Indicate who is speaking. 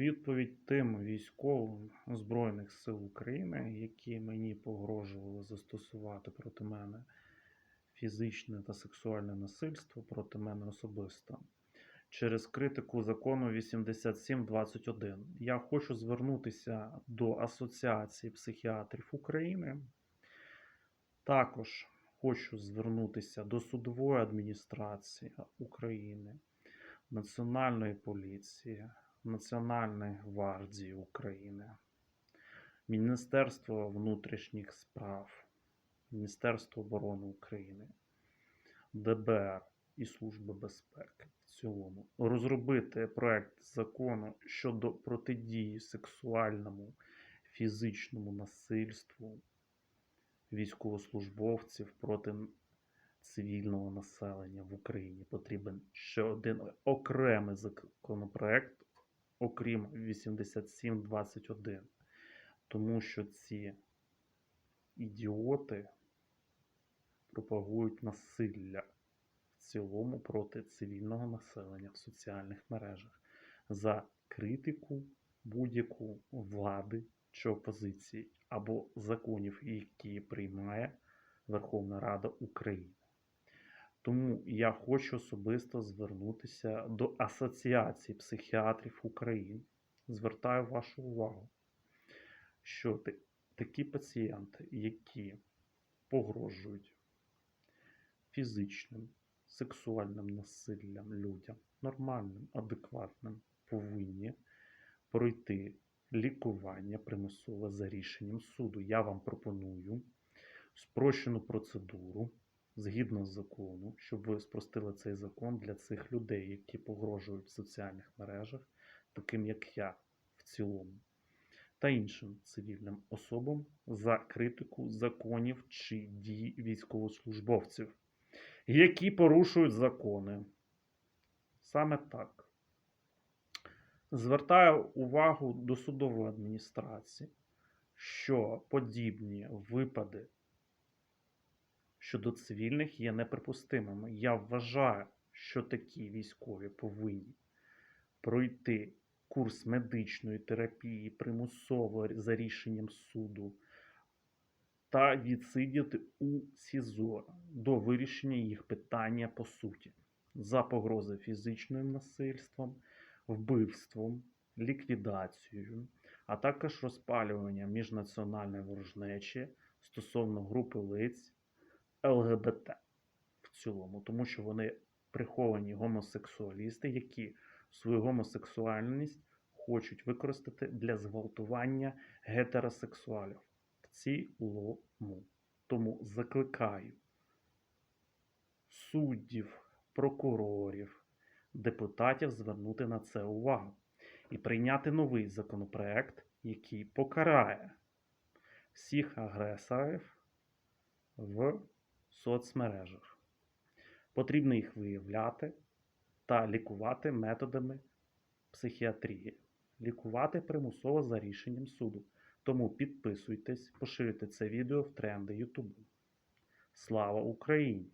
Speaker 1: Відповідь тим військовим Збройних сил України, які мені погрожували застосувати проти мене фізичне та сексуальне насильство проти мене особисто через критику закону 8721. Я хочу звернутися до Асоціації психіатрів України. Також хочу звернутися до судової адміністрації України, Національної поліції, Національної гвардії України, Міністерства внутрішніх справ, Міністерства оборони України, ДБР і Служби безпеки в цілому. Розробити проект закону щодо протидії сексуальному, фізичному насильству військовослужбовців проти цивільного населення в Україні. Потрібен ще один окремий законопроект, окрім 8721. Тому що ці ідіоти пропагують насилля в цілому проти цивільного населення в соціальних мережах за критику будь-яку влади чи опозиції або законів, які приймає Верховна Рада України. Тому я хочу особисто звернутися до Асоціації психіатрів України. Звертаю вашу увагу, що такі пацієнти, які погрожують фізичним, сексуальним насиллям людям, нормальним, адекватним, повинні пройти лікування примусове за рішенням суду. Я вам пропоную спрощену процедуру згідно з закону, щоб ви спростили цей закон для цих людей, які погрожують в соціальних мережах, таким як я в цілому, та іншим цивільним особам за критику законів чи дій військовослужбовців, які порушують закони. Саме так. Звертаю увагу до судової адміністрації, що подібні випади щодо цивільних є неприпустимими. Я вважаю, що такі військові повинні пройти курс медичної терапії примусово за рішенням суду та відсидіти у СІЗО до вирішення їх питання по суті за погрози фізичним насильством, вбивством, ліквідацією, а також розпалювання міжнаціональної ворожнечі стосовно групи лиць ЛГБТ в цілому, тому що вони приховані гомосексуалісти, які свою гомосексуальність хочуть використати для зґвалтування гетеросексуалів в цілому. Тому закликаю суддів, прокурорів, депутатів звернути на це увагу і прийняти новий законопроект, який покарає всіх агресорів в соцмережах. Потрібно їх виявляти та лікувати методами психіатрії, лікувати примусово за рішенням суду. Тому підписуйтесь, поширюйте це відео в тренди Ютубу. Слава Україні!